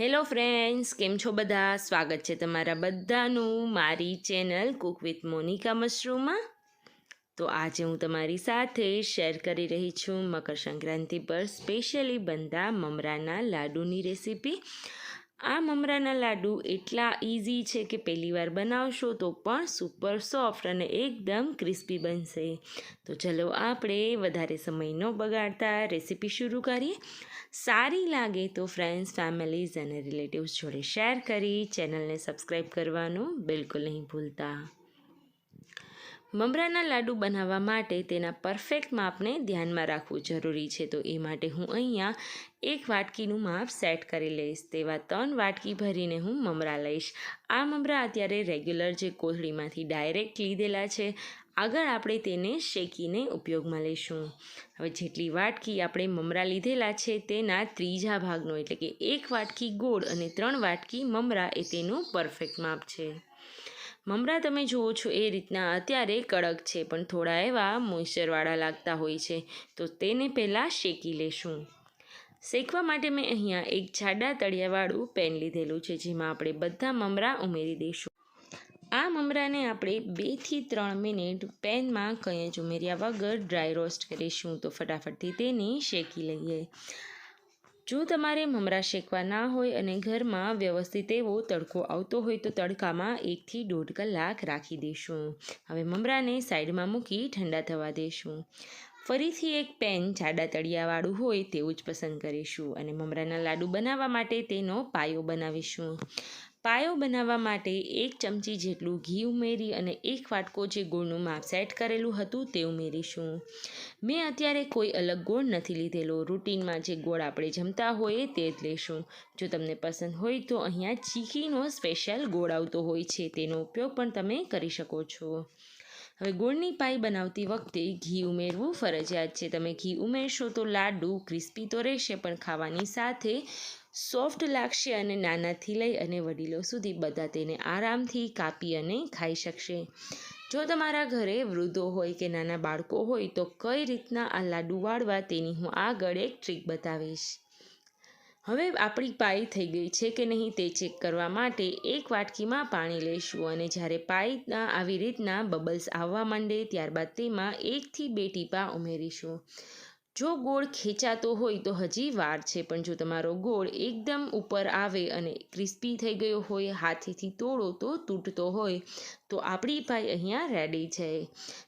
Hello friends કેમ છો બધા? સ્વાગત છે તમારા બધાનું મારી ચેનલ કુક વિથ મોનિકા મશરૂમમાં. તો આજે હું તમારી સાથે શેર કરી રહી છું મકર સંક્રાંતિ પર સ્પેશિયલી બનતા મમરાના લાડુની રેસીપી. આ મમરાના લાડુ એટલા ઇઝી છે કે પહેલી વાર બનાવશો તો પણ સુપર સોફ્ટ અને એકદમ ક્રિસ્પી બનશે. તો ચલો આપણે વધારે સમય ન બગાડતા રેસીપી શરૂ કરીએ. સારી લાગે તો ફ્રેન્ડ્સ ફેમિલીઝ અને રિલેટિવ્સ જોડે શેર કરી ચેનલને સબસ્ક્રાઈબ કરવાનું બિલકુલ નહીં ભૂલતા. મમરાના લાડુ બનાવવા માટે તેના પરફેક્ટ માપને ધ્યાનમાં રાખવું જરૂરી છે. તો એ માટે હું અહીંયા એક વાટકીનું માપ સેટ કરી લઈશ. તેવા ત્રણ વાટકી ભરીને હું મમરા લઈશ. આ મમરા અત્યારે રેગ્યુલર જે કોથળીમાંથી ડાયરેક્ટ લીધેલા છે. આગળ આપણે તેને શેકીને ઉપયોગમાં લઈશું. હવે જેટલી વાટકી આપણે મમરા લીધેલા છે તેના ત્રીજા ભાગનો, એટલે કે એક વાટકી ગોળ અને ત્રણ વાટકી મમરા એ તેનું પરફેક્ટ માપ છે. મમરા તમે જુઓ છો એ રીતના અત્યારે કડક છે, પણ થોડા એવા મોઇશ્ચરવાળા લાગતા હોય છે, તો તેને પહેલાં શેકી લેશું. શેકવા માટે મેં અહીંયા એક જાડા તળિયાવાળું પેન લીધેલું છે, જેમાં આપણે બધા મમરા ઉમેરી દઈશું. આ મમરાને આપણે બેથી ત્રણ મિનિટ પેનમાં કંઈ જ ઉમેર્યા વગર ડ્રાય રોસ્ટ કરીશું, તો ફટાફટથી તેને શેકી લઈએ. જો તમારે મમરા શેકવા ના હોય અને ઘરમાં વ્યવસ્થિત એવો તડકો આવતો હોય તો તડકામાં એકથી દોઢ કલાક રાખી દઈશું હવે મમરાને સાઈડમાં મૂકી ઠંડા થવા દઈશું ફરીથી એક પેન જાડા તળિયાવાળું હોય તેવું જ પસંદ કરીશું અને મમરાના લાડુ બનાવવા માટે તેનો પાયો બનાવીશું. પાયો બનાવવા માટે એક ચમચી જેટલું ઘી ઉમેરી અને એક વાટકો જે ગોળનું માપ સેટ કરેલું હતું તે ઉમેરીશું. મેં અત્યારે કોઈ અલગ ગોળ નથી લીધેલો. રૂટીનમાં જે ગોળ આપણે જમતા હોઈએ તે જ લેશું. જો તમને પસંદ હોય તો અહીંયા ચીકીનો સ્પેશિયલ ગોળ આવતો હોય છે. તેનો ઉપયોગ પણ તમે કરી શકો છો. હવે ગોળની પાઈ બનાવતી વખતે ઘી ઉમેરવું ફરજિયાત છે. તમે ઘી ઉમેરશો તો લાડુ ક્રિસ્પી તો રહેશે, પણ ખાવાની સાથે સોફ્ટ લાગશે અને નાનાથી લઈ અને વડીલો સુધી બધા તેને આરામથી કાપી અને ખાઈ શકશે. જો તમારા ઘરે વૃદ્ધો હોય કે નાના બાળકો હોય તો કઈ રીતના આ લાડુ વાળવા તેની હું આગળ એક ટ્રીક બતાવીશ. હવે આપણી પાઈ થઈ ગઈ છે કે નહીં તે ચેક કરવા માટે એક વાટકીમાં પાણી લઈશું અને જ્યારે પાઈના આવી રીતના બબલ્સ આવવા માંડે ત્યારબાદ તેમાં એકથી બે ટીપા ઉમેરીશું. જો ગોળ ખેંચાતો હોય તો હજી વાર છે, પણ જો તમારો ગોળ એકદમ ઉપર આવે અને ક્રિસ્પી થઈ ગયો હોય, હાથેથી તોડો તો તૂટતો હોય. તો આપણી પાઈ અહીંયા રેડી છે.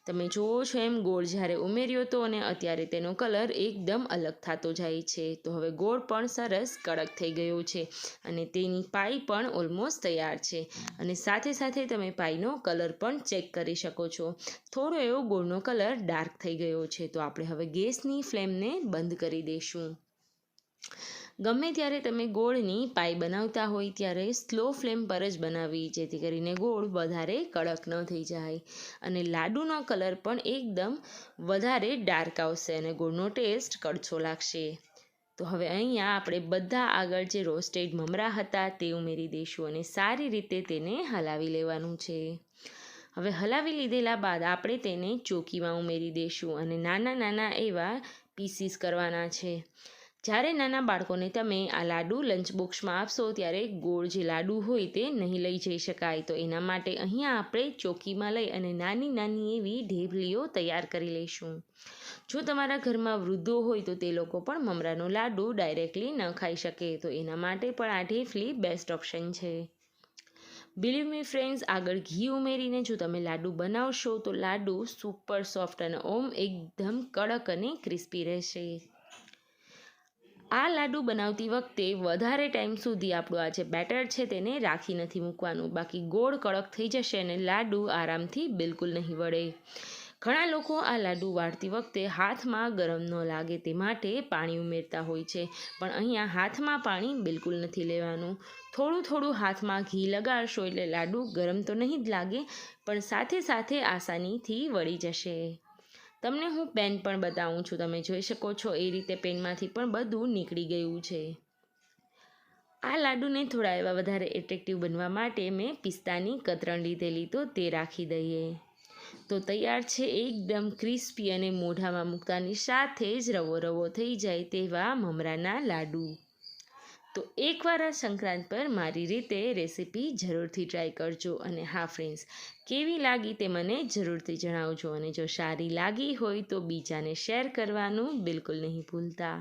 તમે જુઓ છો એમ ગોળ જ્યારે ઉમેર્યો તો અને અત્યારે તેનો કલર એકદમ અલગ થતો જાય છે. તો હવે ગોળ પણ સરસ કડક થઈ ગયો છે અને તેની પાઈ પણ ઓલમોસ્ટ તૈયાર છે. અને સાથે સાથે તમે પાઈનો કલર પણ ચેક કરી શકો છો. થોડો એવો ગોળનો કલર ડાર્ક થઈ ગયો છે. તો આપણે હવે ગેસની ફ્લેમને બંધ કરી દઈશું. ગમે ત્યારે તમે ગોળની પાઈ બનાવતા હોય ત્યારે સ્લો ફ્લેમ પર જ બનાવવી જેથી કરીને ગોળ વધારે કડક ન થઈ જાય. અને લાડુનો કલર પણ એકદમ વધારે ડાર્ક આવશે અને ગોળનો ટેસ્ટ કડછો લાગશે. તો હવે અહીંયા આપણે બધા આગળ જે રોસ્ટેડ મમરા હતા તે ઉમેરી દઈશું અને સારી રીતે તેને હલાવી લેવાનું છે. હવે હલાવી લીધેલા બાદ આપણે તેને ચોકીમાં ઉમેરી દઈશું અને નાના નાના એવા પીસીસ કરવાના છે. જ્યારે નાના બાળકોને તમે આ લાડુ લંચ બોક્સમાં આપશો, ત્યારે ગોળ જે લાડુ હોય તે નહીં લઈ જઈ શકાય. તો એના માટે અહીંયા આપણે ચોકીમાં લઈ અને નાની નાની એવી ઢેબલીઓ તૈયાર કરી લઈશું. જો તમારા ઘરમાં વૃદ્ધો હોય તો તે લોકો પણ મમરાનો લાડુ ડાયરેક્ટલી ન ખાઈ શકે. તો એના માટે પણ આ ઢેફલી બેસ્ટ ઓપ્શન છે. બિલીવ મી ફ્રેન્ડ્સ આગળ ઘી ઉમેરીને જો તમે લાડુ બનાવશો તો લાડુ સુપર સોફ્ટ અને ઓમ એકદમ કડક અને ક્રિસ્પી રહેશે. આ લાડુ બનાવતી વખતે વધારે ટાઈમ સુધી આપણું આ જે બેટર છે તેને રાખી નથી મૂકવાનું. બાકી ગોળ કડક થઈ જશે અને લાડુ આરામથી બિલકુલ નહીં વળે. ઘણા લોકો આ લાડુ વાળતી વખતે હાથમાં ગરમ ન લાગે તે માટે પાણી ઉમેરતા હોય છે, પણ અહીંયા હાથમાં પાણી બિલકુલ નથી લેવાનું. થોડું થોડું હાથમાં ઘી લગાડશો એટલે લાડુ ગરમ તો નહીં જ લાગે, પણ સાથે સાથે આસાનીથી વળી જશે. તમને હું પેન પણ બતાવું છું. તમે જોઈ શકો છો એ રીતે પેનમાંથી પણ બધું નીકળી ગયું છે. આ લાડુને થોડા એવા વધારે એટ્રેક્ટિવ બનવા માટે મેં પિસ્તાની કતરણ લીધેલી તો તે રાખી દઈએ. તો તૈયાર છે એકદમ ક્રિસ્પી અને મોઢામાં મૂકતાની સાથે જ રવો રવો થઈ જાય તેવા મમરાના લાડુ. તો એકવાર આ સંક્રાંત પર મારી રીતે રેસીપી જરૂરથી ટ્રાય કરજો અને હા ફ્રેન્ડ્સ કેવી લાગી તે મને જરૂરથી જણાવજો અને જો સારી લાગી હોય તો બીજાને શેર કરવાનું બિલકુલ નહીં ભૂલતા.